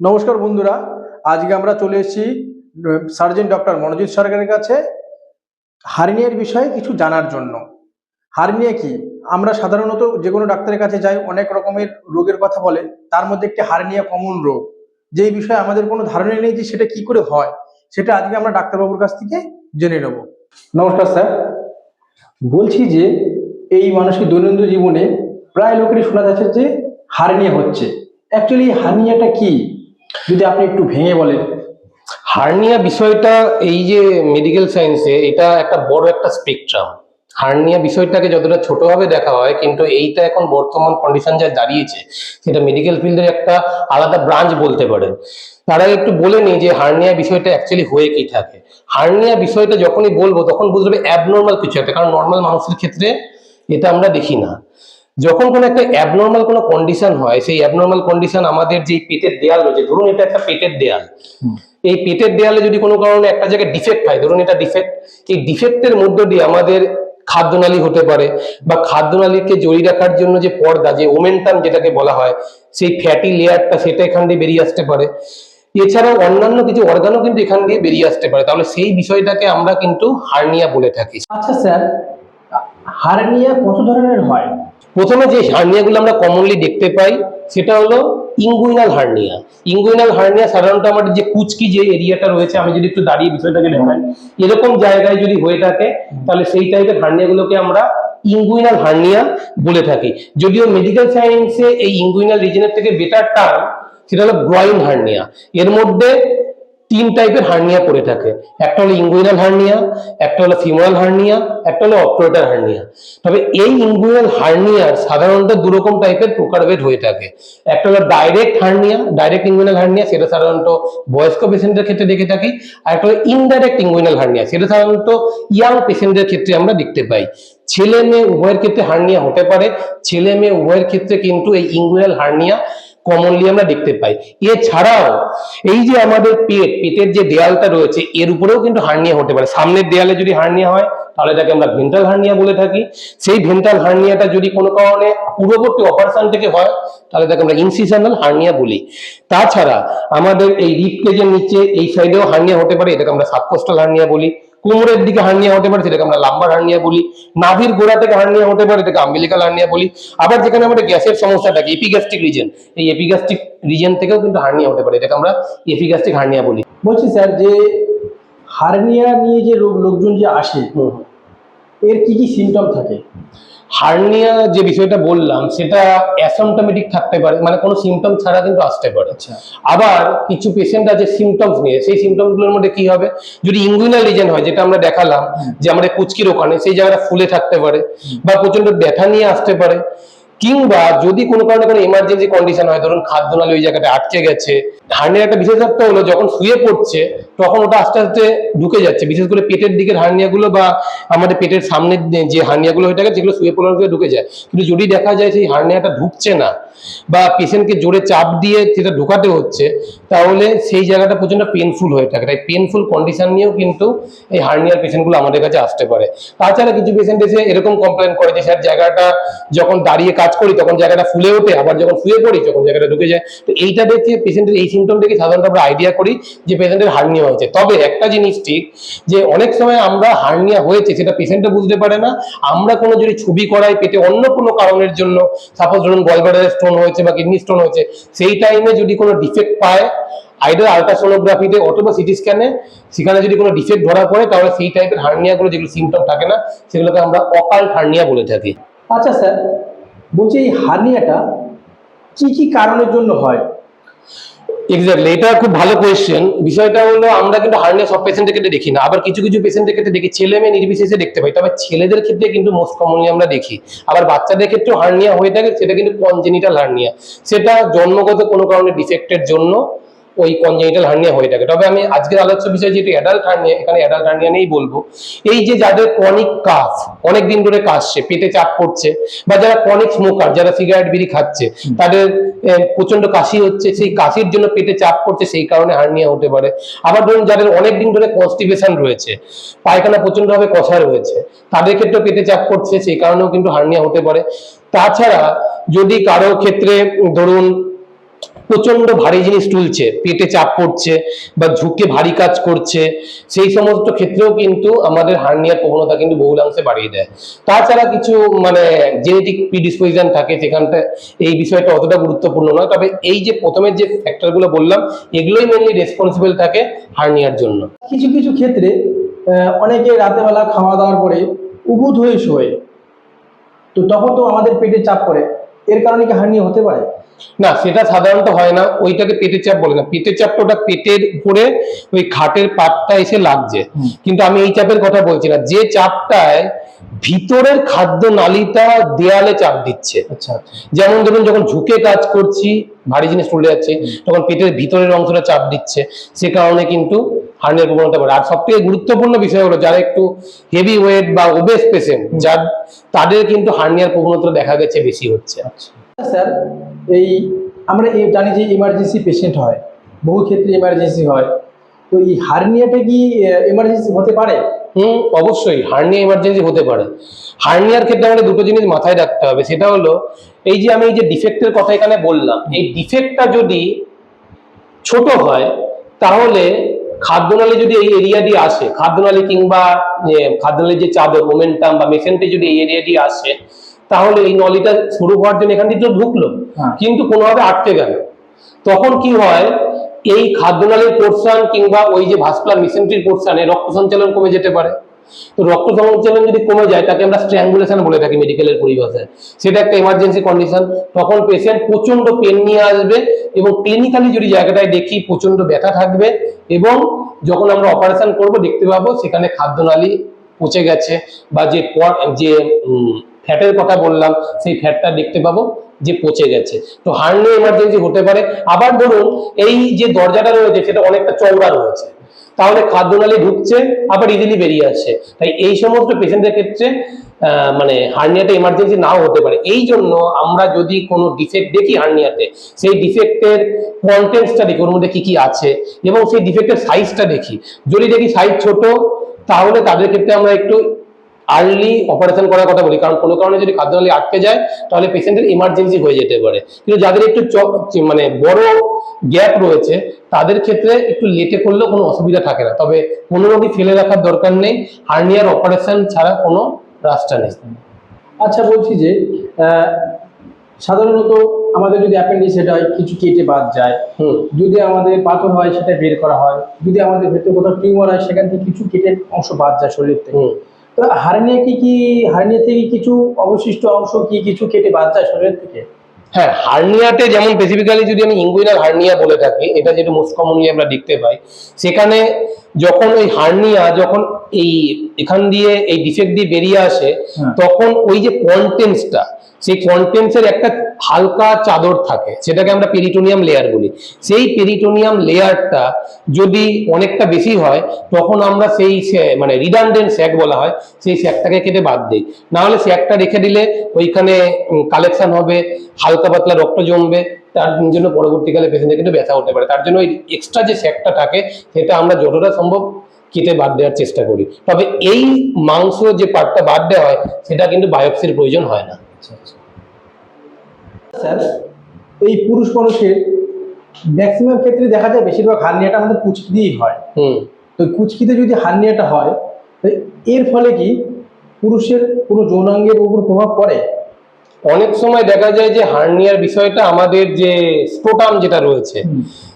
নমস্কার বন্ধুরা, আজকে আমরা চলে এসেছি সার্জন ডক্টর মনোজিৎ সরকারের কাছে হার্নিয়ার বিষয়ে কিছু জানার জন্য। হার্নিয়া কি? আমরা সাধারণত যে কোনো ডাক্তারের কাছে যাই, অনেক রকমের রোগের কথা বলে, তার মধ্যে একটি হার্নিয়া কমন রোগ। যেই বিষয়ে আমাদের কোনো ধারণা নেই যে সেটা কি করে হয়, সেটা আজকে আমরা ডাক্তারবাবুর কাছ থেকে জেনে নেব। নমস্কার স্যার। বলছি যে, এই মানুষের দৈনন্দিন জীবনে প্রায় লোকেরই শোনা যাচ্ছে যে হার্নিয়া হচ্ছে। অ্যাকচুয়ালি হার্নিয়াটা কি? যদি আপনি একটু ভেঙে বলেন। হার্নিয়া বিষয়টা এই যে মেডিকেল সায়েন্সে এটা একটা বড় একটা স্পেকট্রাম হার্নিয়া বিষয়টাকে যতটা ছোটভাবে দেখা হয়, কিন্তু এইটা এখন বর্তমান কন্ডিশন যা দাঁড়িয়েছে, সেটা মেডিকেল ফিল্ডের একটা আলাদা ব্রাঞ্চ বলতে পারেন। তারা একটু বলে নি যে হার্নিয়া বিষয়টা অ্যাকচুয়ালি হয়ে কি থাকে। হার্নিয়া বিষয়টা যখনই বলব, তখন বুঝতে হবে অ্যাবনর্মাল কিছু একটা, কারণ নর্মাল মানুষের ক্ষেত্রে এটা আমরা দেখি না। যখন কোনো একটা অ্যাবনর্মাল কোনো কন্ডিশন হয় সেই অ্যাবনর্মাল কন্ডিশন আমাদের যে পেটের দেয়াল রয়েছে ধরুন এটা একটা পেটের দেয়াল। এই পেটের দেয়ালে যদি কোনো কারণে একটা জায়গায় ডিফেক্ট হয় ধরুন এটা ডিফেক্ট এই ডিফেক্টের মধ্য দিয়ে আমাদের খাদ্যনালী হতে পারে বা খাদ্যনালীকে জড়িয়ে রাখার জন্য যে পর্দা যে ওমেন্টাম যেটাকে বলা হয় সেই ফ্যাটি লেয়ারটা সেটা এখান দিয়ে বেরিয়ে আসতে পারে। এছাড়াও অন্যান্য কিছু অর্গানও কিন্তু এখান দিয়ে বেরিয়ে আসতে পারে। তাহলে সেই বিষয়টাকে আমরা কিন্তু হার্নিয়া বলে থাকি। আচ্ছা স্যার হার্নিয়া কত ধরনের হয়? প্রথমে যে হার্নিয়াগুলো আমরা কমনলি দেখতে পাই, সেটা হলো ইঙ্গুইনাল হার্নিয়া। ইঙ্গুইনাল হার্নিয়া সাধারণত আমাদের যে কুচকি যে এরিয়াটা রয়েছে, আমি যদি একটু দাঁড়িয়ে বিষয়টাকে দেখাই, এরকম জায়গায় যদি হয়ে থাকে, তাহলে সেই টাইপের হার্নিয়াগুলোকে আমরা ইঙ্গুইনাল হার্নিয়া বলে থাকি। যদিও মেডিকেল সায়েন্সে এই ইঙ্গুইনাল রিজনের থেকে বেটার টার্ম সেটা হলো গ্রয়েন হার্নিয়া। এর মধ্যে তিন টাইপের হার্নিয়া পড়ে থাকে। একটা হলো ইঙ্গুইনাল হার্নিয়া একটা হলো ফিমোরাল হার্নিয়া একটা হলো অপটোরেটার হার্নিয়া তবে এই ইঙ্গুইনাল হার্নিয়ার সাধারণত দুরকম টাইপের প্রকারভেদ হয়ে থাকে। একটা হলো direct hernia direct inguinal hernia সেটা সাধারণত বয়স্ক পেশেন্টের ক্ষেত্রে দেখে থাকি। আর একটা হলো ইনডাইরেক্ট ইঙ্গুইনাল হার্নিয়া সেটা সাধারণত ইয়াং পেশেন্টের ক্ষেত্রে আমরা দেখতে পাই। ছেলে মেয়ে উভয়ের ক্ষেত্রে হার্নিয়া হতে পারে। ছেলে মেয়ে উভয়ের ক্ষেত্রে কিন্তু এই ইঙ্গুইনাল হার্নিয়া কমনলি আমরা দেখতে পাই। এছাড়াও, এই যে আমাদের পেট, পেটের যে দেয়ালটা রয়েছে, এর উপরেও কিন্তু হার্নিয়া হতে পারে। সামনের দেয়ালে যদি হার্নিয়া হয়, তাহলে তাকে আমরা ভেন্ট্রাল হার্নিয়া বলে থাকি। সেই ভেন্ট্রাল হার্নিয়াটা যদি কোনো কারণে পূর্ববর্তী অপারেশন থেকে হয়, তাহলে তাকে আমরা ইনসিশনাল হার্নিয়া বলি। তাছাড়া, আমাদের এই রিপ কেজের নিচে, এই সাইডেও হার্নিয়া হতে পারে, এটাকে আমরা সাবকোস্টাল হার্নিয়া বলি। কোমরের দিকে হার্নিয়া হতে পারে সেটাকে আমরা লাম্বার হার্নিয়া বলি নাভির গোড়া থেকে হার্নিয়া হতে পারে এটাকে আম্বিলিকাল হার্নিয়া বলি। আবার যেখানে আমাদের গ্যাসের সমস্যা থাকে এপিগ্যাস্ট্রিক রিজন এই এপিগ্যাস্ট্রিক রিজন থেকেও কিন্তু হার্নিয়া হতে পারে এটাকে আমরা এপিগ্যাস্ট্রিক হার্নিয়া বলি। বলছি স্যার যে হার্নিয়া নিয়ে যে রোগ লোকজন যে আসে এর কি কি সিমটম থাকে? হার্নিয়া যে বিষয়টা বললাম সেটা অ্যাসমটোমেটিক থাকতে পারে মানে কোনো সিমটম ছাড়া কিন্তু আসতে পারে। আচ্ছা। আবার কিছু পেশেন্ট আছে সিমটমস নিয়ে সেই সিমটমসগুলোর মধ্যে কি হবে? যদি ইঙ্গুইনাল রিজন হয় যেটা আমরা দেখালাম যে আমাদের কুচকির ওখানে সেই জায়গাটা ফুলে থাকতে পারে বা প্রচণ্ড ব্যথা নিয়ে আসতে পারে। কিংবা যদি কোনো কারণে কোনো ইমার্জেন্সি কন্ডিশন হয়, ধরুন খাদ্য নালী ওই জায়গাটা আটকে গেছে হার্নিয়ার একটা বিশেষত্ব হলো যখন শুয়ে পড়ছে, তখন ওটা আস্তে আস্তে ঢুকে যাচ্ছে। বিশেষ করে পেটের দিকের হার্নিয়াগুলো বা আমাদের পেটের সামনের যে- হার্নিয়াগুলো হয়ে থাকে, যেগুলো শুয়ে পড়ার ঢুকে যায়। কিন্তু যদি দেখা যায় সেই হার্নিয়াটা ঢুকছে না, বা পেশেন্টকে জোরে চাপ দিয়ে সেটা ঢোকাতে হচ্ছে তাহলে সেই জায়গাটা প্রচণ্ড পেনফুল হয়ে থাকে। তাই পেনফুল কন্ডিশন নিয়েও কিন্তু এই হার্নিয়ার পেশেন্টগুলো আমাদের কাছে আসতে পারে। তাছাড়া কিছু পেশেন্ট এসে এরকম কমপ্লেন করে যে, স্যার, জায়গাটা যখন দাঁড়িয়ে কাজ করি, তখন জায়গাটা ফুলে ওঠে, আবার যখন শুয়ে পড়ি, তখন জায়গাটা ঢুকে যায়। তো এইটা দেখে পেশেন্টের এই সিমটম দেখে সাধারণত আমরা আইডিয়া করি যে পেশেন্টের হার্নিয়া হয়েছে। তবে একটা জিনিস ঠিক, যে অনেক সময় আমরা হার্নিয়া হয়েছে, সেটা পেশেন্টও বুঝতে পারে না। আমরা কোনো যদি ছবি করাই পেটে অন্য কোনো কারণের জন্য সাপোজ ধরুন গলব্লাডারে স্টোন হয়েছে বা কিডনি স্টোন হয়েছে, সেই টাইমে যদি কোনো ডিফেক্ট পায় আইডার আলট্রাসোনোগ্রাফিতে অথবা সিটি স্ক্যানে সেখানে যদি কোনো ডিফেক্ট ধরা পড়ে তাহলে সেই টাইপের হার্নিয়াগুলো যেগুলো সিমটম থাকে না সেগুলোকে আমরা অকাল্ট হার্নিয়া বলে থাকি। আচ্ছা স্যার বলছি এই হার্নিয়াটা কি কি কারণের জন্য হয়? এক্স্যাক্টলি এটা খুব ভালো কোয়েশ্চেন বিষয়টা হলো আমরা কিন্তু হার্নিয়া সব পেশেন্টের ক্ষেত্রে দেখি না। আবার কিছু কিছু পেশেন্টের ক্ষেত্রে দেখি ছেলে মেয়ে নির্বিশেষে দেখতে পাই। তবে ছেলেদের ক্ষেত্রে কিন্তু মোস্ট কমনলি আমরা দেখি। আবার বাচ্চাদের ক্ষেত্রেও হার্নিয়া হয়ে থাকে সেটা কিন্তু কনজেনিটাল হার্নিয়া সেটা জন্মগত কোনো কারণে ডিফেক্টের জন্য ওই কনজেনিটাল হার্নিয়া হয়ে থাকে। তবে আমি আজকের আলোচ্য বিষয় যেটি অ্যাডাল্ট হার্নিয়া এখানে অ্যাডাল্ট হার্নিয়া নেই বলব এই যে যাদের ক্রনিক কাফ অনেক দিন ধরে কাশছে পেটে চাপ পড়ছে বা যারা ক্রনিক স্মোকার যারা সিগারেট বিড়ি খাচ্ছে তাদের প্রচণ্ড কাশি হচ্ছে সেই কাশির জন্য পেটে চাপ পড়ছে সেই কারণে হার্নিয়া হতে পারে। আবার ধরুন যাদের অনেক দিন ধরে কনস্টিপেশন রয়েছে পায়খানা প্রচন্ডভাবে কষা রয়েছে তাদের ক্ষেত্রে পেটে চাপ পড়ছে সেই কারণেও কিন্তু হার্নিয়া হতে পারে। তাছাড়া যদি কারও ক্ষেত্রে ধরুন প্রচণ্ড ভারী জিনিস তুলছে, পেটে চাপ পড়ছে বা ঝুঁকে ভারী কাজ করছে, সেই সমস্ত ক্ষেত্রেও কিন্তু আমাদের হার্নিয়ার প্রবণতা কিন্তু বহুলাংশে বাড়িয়ে দেয়। তাছাড়া কিছু মানে জেনেটিক প্রিডিসপোজিশন থাকে সেখানটা এই বিষয়টা অতটা গুরুত্বপূর্ণ নয়, তবে এই যে প্রথমের যে ফ্যাক্টরগুলো বললাম, এগুলোই মেনলি রেসপন্সিবল থাকে হার্নিয়ার জন্য। কিছু কিছু ক্ষেত্রে অনেকে রাতেবেলা খাওয়া দাওয়ার পরে উবুধ হয়ে শোয়। তো তখন তো আমাদের পেটে চাপ পড়ে। এর কারণে কি হার্নিয়া হতে পারে? না সেটা সাধারণত হয় না। ওইটাকে পেটের চাপ বলে না। পেটের চাপটা ওটা পেটের উপরে ওই খাটের পাটটা এসে লাগছে। কিন্তু আমি এই চাপের কথা বলছি না। যে চাপটায় ভিতরের খাদ্য নালীটা দেয়ালে চাপ দিচ্ছে। আচ্ছা আচ্ছা। যেমন ধরুন যখন ঝুঁকে কাজ করছি ভারী জিনিস তুলে যাচ্ছে তখন পেটের ভিতরের অংশটা চাপ দিচ্ছে। সে কারণে কিন্তু হার্নিয়ার প্রবণতা বাড়ে। আর সব থেকে গুরুত্বপূর্ণ বিষয় হলো যারা একটু হেভি ওয়েট বা ওবেস পেশেন্ট যার তাদের কিন্তু হার্নিয়ার প্রবণতা দেখা গেছে বেশি হচ্ছে। স্যার এই আমরা এই জানি যে ইমার্জেন্সি পেশেন্ট হয় বহু ক্ষেত্রে ইমার্জেন্সি হয়। তো এই হার্নিয়াটা কি ইমার্জেন্সি হতে পারে? হুম অবশ্যই। হার্নিয়া ইমার্জেন্সি হতে পারে। হার্নিয়ার ক্ষেত্রে আমাদের দুটো জিনিস মাথায় রাখতে হবে। সেটা হলো এই যে আমি এই যে ডিফেক্টের কথা এখানে বললাম এই ডিফেক্টটা যদি ছোট হয় তাহলে খাদ্যনালী যদি এই এরিয়া দিয়ে আসে খাদ্যনালী কিংবা খাদ্যনালীর যে চাদর মোমেন্টাম বা মেসেন্টে যদি এই এরিয়া দিয়ে আসে তাহলে এই নলিটা শুরু হওয়ার জন্য এখান দিয়ে তো ঢুকলো। হ্যাঁ। কিন্তু কোনোভাবে আটকে গেল। তখন কি হয় এই খাদ্যনালীর পোর্শন কিংবা ওই যে ভাস্কুলার মিসেন্ট্রির পোর্শনে রক্ত সঞ্চালন কমে যেতে পারে। তো রক্ত সঞ্চালন যদি কমে যায়, তাকে আমরা স্ট্র্যাঙ্গুলেশন বলে থাকি মেডিকেলের পরিভাষায়। সেটা একটা ইমার্জেন্সি কন্ডিশন তখন পেশেন্ট প্রচণ্ড পেন নিয়ে আসবে এবং ক্লিনিক্যালি যদি জায়গাটায় দেখি প্রচণ্ড ব্যথা থাকবে এবং যখন আমরা অপারেশন করব, দেখতে পাবো সেখানে খাদ্যনালী পচে গেছে বা যে যে ফ্যাটের কথা বললাম, সেই ফ্যাটটা দেখতে পাবো যে পচে গেছে। তো হার্নিয়া এমার্জেন্সি হতে পারে। আবার ধরুন, এই যে দরজাটা রয়েছে, সেটা অনেকটা চওড়া রয়েছে। তাহলে খাদ্য খাদ্যনালী ঢুকছে, আবার ইজিলি বেরিয়ে আসছে তাই এই সমস্ত পেশেন্টের ক্ষেত্রে মানে হার্নিয়াটা ইমার্জেন্সি নাও হতে পারে। এই জন্য আমরা যদি কোনো ডিফেক্ট দেখি হার্নিয়াতে, সেই ডিফেক্টের কন্টেন্টসটা দেখি, ওর মধ্যে কী কী আছে, এবং সেই ডিফেক্টের সাইজটা দেখি। যদি দেখি সাইজ ছোট, তাহলে তাদের ক্ষেত্রে আমরা একটু আর্লি অপারেশন করার কথা বলি। কারণ কোনো কারণে যদি খাদ্যনালী আটকে যায় তাহলে পেশেন্টের ইমার্জেন্সি হয়ে যেতে পারে। কিন্তু যাদের একটু মানে বড় গ্যাপ রয়েছে তাদের ক্ষেত্রে একটু লেটে করলেও কোনো অসুবিধা থাকে না। তবে কোনো রোগী ফেলে রাখার দরকার নেই। হার্নিয়ার অপারেশন ছাড়া কোনো রাস্তা নেই। আচ্ছা বলছি যে সাধারণত আমাদের যদি অ্যাপেন্ডিক্স হয় কিছু কেটে বাদ যায় হুম। যদি আমাদের পাথর হয় সেটা বের করা হয় যদি আমাদের ভেতরে কোথাও টিউমার হয় সেখান থেকে কিছু কেটে অংশ বাদ যায় শরীর থেকে। হুম। তো হার্নিয়া কি কি হার্নিয়া থেকে কিছু অবশিষ্ট অংশ কি কিছু কেটে বাদ যায় শরীর থেকে হ্যাঁ হার্নিয়াতে যেমন স্পেসিফিক্যালি যদি আমি ইঙ্গুইনাল হার্নিয়া বলে থাকি এটা যেটা মোস্ট কমনলি আমরা দেখতে পাই সেখানে যখন ওই হার্নিয়া যখন এই এখান দিয়ে এই ডিফেক্ট দিয়ে বেরিয়ে আসে হ্যাঁ। তখন ওই যে কন্টেন্টসটা সেই কন্টেন্টসের একটা হালকা চাদর থাকে সেটাকে আমরা পেরিটোনিয়াম লেয়ার বলি। সেই পেরিটোনিয়াম লেয়ারটা যদি অনেকটা বেশি হয়, তখন আমরা সেই মানে রিডান্ডেন্ট স্যাক বলা হয়, সেই স্যাকটাকে কেটে বাদ দিই। নাহলে স্যাকটা রেখে দিলে ওইখানে কালেকশন হবে, হালকা পাতলা রক্ত জমবে, তার জন্য পরবর্তীকালে পেশেন্টের কিন্তু ব্যথা হতে পারে। তার জন্য ওই এক্সট্রা যে স্যাকটা থাকে, সেটা আমরা যতটা সম্ভব কেটে বাদ দেওয়ার চেষ্টা করি। তবে এই মাংস যে পার্টটা বাদ দেওয়া হয়, সেটা কিন্তু বায়োপসির প্রয়োজন হয় না। আচ্ছা আচ্ছা। স্যার এই পুরুষ মানুষের ম্যাক্সিমাম ক্ষেত্রে দেখা যায় বেশিরভাগ হার্নিয়াটা আমাদের কুচকি দিয়েই হয়। তো কুচকিতে যদি হার্নিয়াটা হয় তো এর ফলে কি পুরুষের কোনো যৌনাঙ্গের উপর প্রভাব পড়ে? অনেক সময় দেখা যায় যে হার্নিয়ার বিষয়টা আমাদের যে স্টোটাম যেটা রয়েছে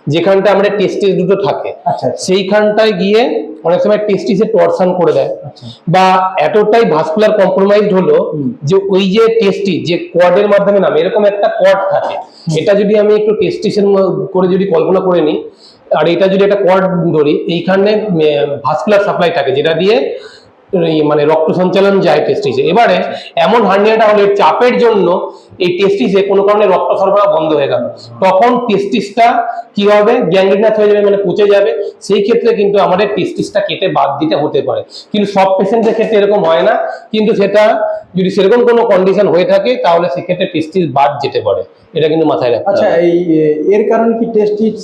যেখানটা আমরা টেস্টিস দুটো থাকে আচ্ছা সেইখানটায় গিয়ে অনেক সময় টেস্টিসে টর্শন করে দেয়। আচ্ছা। বা এতটাই ভাস্কুলার কম্প্রোমাইজড হলো যে ওই যে টেস্টি যে কোয়াডের মাধ্যমে নামে এরকম একটা কোয়াড থাকে। এটা যদি আমি একটু টেস্টিসের করে যদি কল্পনা করে নিই আর এটা যদি একটা কোয়াড ধরি এইখানে ভাস্কুলার সাপ্লাই থাকে যেটা দিয়ে মানে রক্ত সঞ্চালন যায় টেস্টিসে এবারে এমন হার্নিয়াটা হলে চাপের জন্য এই টেস্টিসে কোনো কারণে রক্ত সরবরাহ বন্ধ হয়ে গেল। তখন টেস্টিসটা কি হবে? গ্যাংগ্রিনাস হয়ে যাবে মানে পচে যাবে। সেই ক্ষেত্রে কিন্তু আমাদের টেস্টিসটা কেটে বাদ দিতে হতে পারে। কিন্তু সব পেশেন্টের ক্ষেত্রে এরকম হয় না। কিন্তু সেটা যদি সেরকম কোনো কন্ডিশন হয়ে থাকে তাহলে সেক্ষেত্রে টেস্টিস বাদ যেতে পারে। এটা কিন্তু মাথায় রাখতে আচ্ছা এই এর কারণে কি টেস্টিস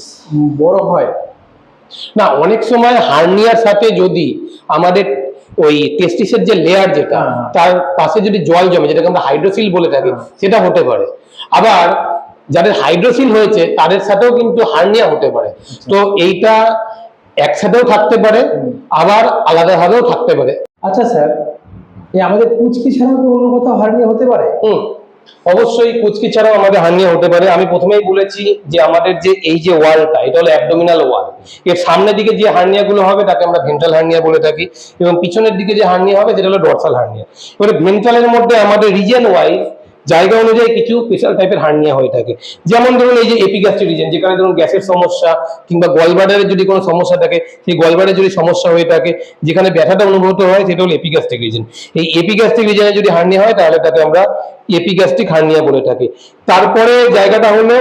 বড় হয়? না অনেক সময় হার্নিয়ার সাথে যদি আমাদের ওই টেস্টিসের যে লেয়ার যেটা হ্যাঁ, হ্যাঁ। তার পাশে যদি জল জমে যেটাকে আমরা হাইড্রোসিল বলে থাকি সেটা হতে পারে। আবার যাদের হাইড্রোসিল হয়েছে তাদের সাথেও কিন্তু হার্নিয়া হতে পারে। তো এইটা একসাথেও থাকতে পারে আবার আলাদাভাবেও থাকতে পারে। আচ্ছা স্যার এই আমাদের কুচকি ছাড়াও কি অন্য কোথাও হার্নিয়া হতে পারে? হুম অবশ্যই কুচকি ছাড়াও আমাদের হার্নিয়া হতে পারে। আমি প্রথমেই বলেছি যে আমাদের যে এই যে ওয়ালটা এটা হলো অ্যাবডোমিনাল ওয়াল এর সামনের দিকে যে হার্নিয়া গুলো হবে, তাকে আমরা ভেন্ট্রাল হার্নিয়া বলে থাকি, এবং পিছনের দিকে যে হার্নিয়া হবে, সেটা হলো ডরসাল হার্নিয়া। এবারে ভেন্ট্রালের মধ্যে আমাদের রিজন ওয়াইজ জায়গা অনুযায়ী কিছু স্পেশাল টাইপের হার্নিয়া হয়ে থাকে। যেমন ধরুন এই যে এপিগ্যাস্ট্রিক রিজন যেখানে ধরুন গ্যাসের সমস্যা, কিংবা গলবাডারের যদি কোনো সমস্যা থাকে, সেই গলবাডারে যদি সমস্যা হয়ে থাকে, যেখানে ব্যথাটা অনুভূত হয়, সেটা হলো এপিগ্যাস্ট্রিক রিজন এই এপিগ্যাস্ট্রিক রিজনে যদি হার্নিয়া হয়, তাহলে তাকে আমরা এপিগ্যাস্ট্রিক হার্নিয়া বলে থাকি। তারপরে জায়গাটা হলো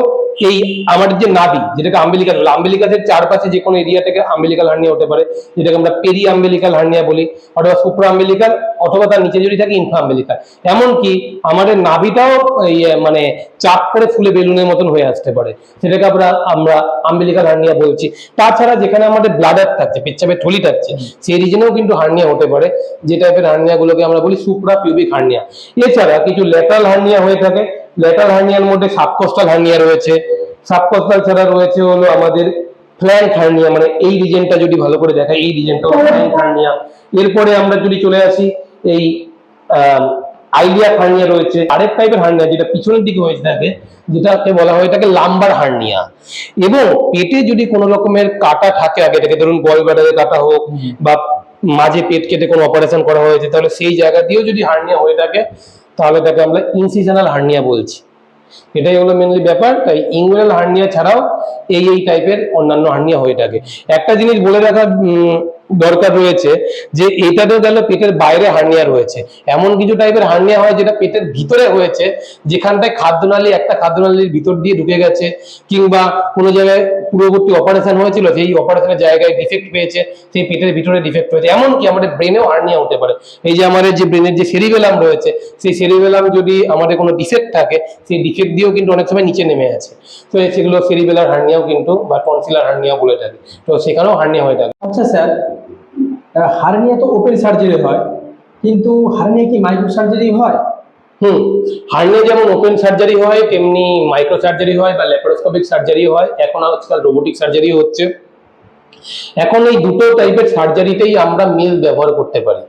এই আমার যে নাভি, যেটাকে আম্বিলিকাল বলে আম্বিলিকাসের চারপাশে যে কোনো এরিয়া থেকে আম্বিলিকাল হার্নিয়া হতে পারে, যেটাকে আমরা পেরি আম্বিলিকাল হার্নিয়া বলি, অথবা সুপ্রা আম্বিলিকাল, অথবা তার নিচে যদি থাকে ইনফ্রা আম্বিলিকাল। এমনকি আমাদের নাভিটাও মানে চাপ করে ফুলে বেলুনের মতন হয়ে আসতে পারে, সেটাকে আমরা আমরা আম্বিলিকাল হার্নিয়া বলছি। তাছাড়া যেখানে আমাদের ব্লাডার থাকছে, পেচ্ছাপের থলি থাকছে, সেই রিজনেও কিন্তু হার্নিয়া হতে পারে, যে টাইপের হার্নিয়াগুলোকে আমরা বলি সুপ্রা পিউবিক হার্নিয়া। এছাড়া কিছু ল্যাটারাল হার্নিয়া হয়ে থাকে ল্যাটারাল হার্নিয়ার মধ্যে সাবকোস্টাল হার্নিয়া রয়েছে। সাবকোস্টাল ছাড়া রয়েছে হলো আমাদের ফ্ল্যাঙ্ক হার্নিয়া মানে এই রিজনটা যদি ভালো করে দেখা এই রিজনটা ফ্ল্যাঙ্ক হার্নিয়া এরপরে আমরা যদি চলে আসি, এই আইলিয়া হার্নিয়া রয়েছে। আরেক টাইপের হার্নিয়া যেটা পিছনের দিকে হয়ে থাকে যেটাকে বলা হয় এটাকে লাম্বার হার্নিয়া এবং পেটে যদি কোনো রকমের কাটা থাকে, আগে থেকে ধরুন গল ব্যাডারে কাটা হোক, বা মাঝে পেট কেটে কোনো অপারেশন করা হয়েছে, তাহলে সেই জায়গা দিয়েও যদি হার্নিয়া হয়ে থাকে তাহলে তাকে আমরা ইনসিশনাল হার্নিয়া বলছি। এটাই হলো মেনলি ব্যাপার, তাই ইংগুইনাল হার্নিয়া ছাড়াও এই এই টাইপের অন্যান্য হার্নিয়া হয়ে থাকে। একটা জিনিস বলে রাখা দরকার রয়েছে যে এটাতেও গেল পেটের বাইরে হার্নিয়া রয়েছে। এমন কিছু টাইপের হার্নিয়া হয় যেটা পেটের ভিতরে হয়েছে, যেখানটায় খাদ্যনালী, একটা খাদ্যনালীর ভিতর দিয়ে ঢুকে গেছে, কিংবা কোনো জায়গায় পূর্ববর্তী অপারেশন হয়েছিল, সেই অপারেশনের জায়গায় ডিফেক্ট পেয়েছে, সেই পেটের ভিতরে ডিফেক্ট হয়েছে। এমনকি আমাদের ব্রেনেও হার্নিয়া হতে পারে। এই যে আমাদের যে ব্রেনের যে সেরিবেলাম রয়েছে, সেই সেরিবেলাম যদি আমাদের কোনো ডিফেক্ট থাকে, সেই ডিফেক্ট দিয়েও কিন্তু অনেক সময় নিচে নেমে আছে তো সেগুলো সেরিবেলার হার্নিয়াও কিন্তু বা টনসিলার হার্নিয়াও বলে থাকে। তো সেখানেও হার্নিয়া হয়ে থাকে। আচ্ছা স্যার হার্নিয়া তো ওপেন সার্জারি হয়, কিন্তু হার্নিয়া কি মাইক্রো সার্জারি হয়? হুম হার্নিয়া যেমন ওপেন সার্জারি হয়, তেমনি মাইক্রো সার্জারি হয় বা ল্যাপারোস্কোপিক সার্জারি হয়। এখন আজকাল রোবোটিক সার্জারি হচ্ছে। এখন এই দুটো টাইপের সার্জারিতেই আমরা মিল ব্যবহার করতে পারি।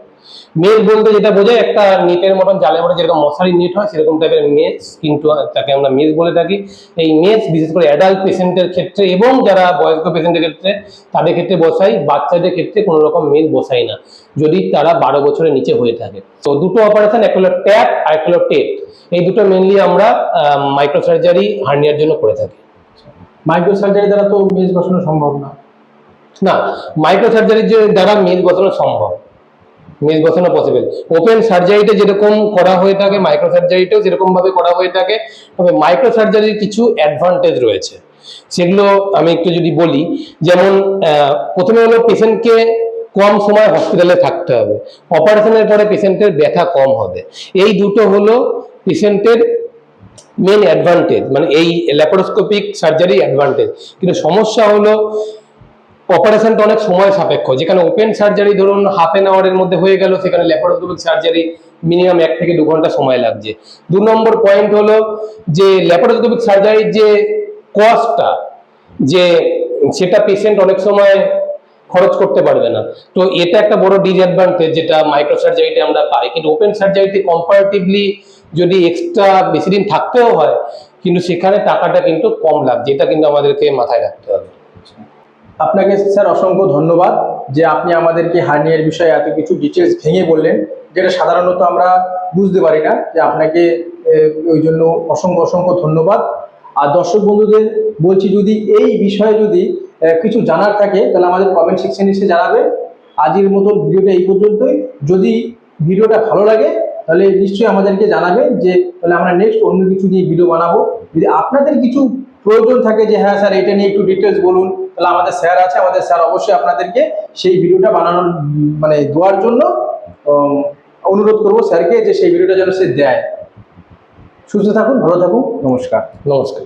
মেল বলতে যেটা বোঝায় একটা নেটের মতন জালে মধ্যে যেরকম মশারি নেট হয় সেরকম টাইপের মেস কিন্তু তাকে আমরা মেস বলে থাকি। এই মেস বিশেষ করে অ্যাডাল্ট পেশেন্টের ক্ষেত্রে এবং যারা বয়স্ক পেশেন্টের ক্ষেত্রে তাদের ক্ষেত্রে বসাই বাচ্চাদের ক্ষেত্রে কোনো রকম মেল বসাই না যদি তারা বারো বছরের নিচে হয়ে থাকে। তো দুটো অপারেশন একটা হলো ট্যাপ আর একটা হলো টেপ এই দুটো মেনলি আমরা মাইক্রোসার্জারি হার্নিয়ার জন্য করে থাকি। মাইক্রো সার্জারি দ্বারা তো মেজ বসানো সম্ভব না। না মাইক্রো সার্জারির দ্বারা মেজ বসানো সম্ভব। বসানো পসিবল ওপেন সার্জারিতে যেরকম করা হয়ে থাকে মাইক্রো সার্জারিতেও যেরকম ভাবে করা হয়ে থাকে, তবে মাইক্রো সার্জারির কিছু অ্যাডভান্টেজ রয়েছে। সেগুলো আমি একটু যদি বলি, যেমন প্রথমে হলো পেশেন্টকে কম সময় হসপিটালে থাকতে হবে। অপারেশনের পরে পেশেন্টের ব্যথা কম হবে। এই দুটো হলো পেশেন্টের মেন অ্যাডভান্টেজ মানে এই ল্যাপারোস্কোপিক সার্জারি অ্যাডভান্টেজ কিন্তু সমস্যা হলো অপারেশনটা অনেক সময় সাপেক্ষ। যেখানে ওপেন সার্জারি ধরুন হাফ এন আওয়ারের মধ্যে হয়ে গেল, সেখানে ল্যাপারোস্কোপিক সার্জারি মিনিমাম এক থেকে দু ঘণ্টা সময় লাগছে। দু নম্বর পয়েন্ট হলো যে ল্যাপারোস্কোপিক সার্জারির যে কস্টটা যে সেটা পেশেন্ট অনেক সময় খরচ করতে পারবে না। তো এটা একটা বড় ডিসঅ্যাডভান্টেজ যেটা মাইক্রো সার্জারিতে আমরা পাই। কিন্তু ওপেন সার্জারিতে কম্পারেটিভলি যদি এক্সট্রা বেশি দিন থাকতেও হয়, কিন্তু সেখানে টাকাটা কিন্তু কম লাগছে। এটা কিন্তু আমাদেরকে মাথায় রাখতে হবে। আপনাকে স্যার অসংখ্য ধন্যবাদ যে আপনি আমাদেরকে হার্নিয়ার বিষয়ে এত কিছু ডিটেলস ভেঙে বললেন, যেটা সাধারণত আমরা বুঝতে পারি না, যে আপনাকে ওই জন্য অসংখ্য অসংখ্য ধন্যবাদ। আর দর্শক বন্ধুদের বলছি, যদি এই বিষয়ে যদি কিছু জানার থাকে, তাহলে আমাদের কমেন্ট সেকশনে এসে জানাবেন আজকের মতন ভিডিওটা এই পর্যন্তই। যদি ভিডিওটা ভালো লাগে, তাহলে নিশ্চয়ই আমাদেরকে জানাবেন যে, তাহলে আমরা নেক্সট অন্য কিছু নিয়ে ভিডিও বানাবো। যদি আপনাদের কিছু প্রয়োজন থাকে, যে হ্যাঁ স্যার, এটা নিয়ে একটু ডিটেলস বলুন তাহলে আমাদের স্যার আছে, আমাদের স্যার অবশ্যই আপনাদেরকে সেই ভিডিওটা বানানোর মানে দেওয়ার জন্য অনুরোধ করব স্যারকে যে সেই ভিডিওটা যেন সে দেয়। সুস্থ থাকুন, ভালো থাকুন, নমস্কার। নমস্কার।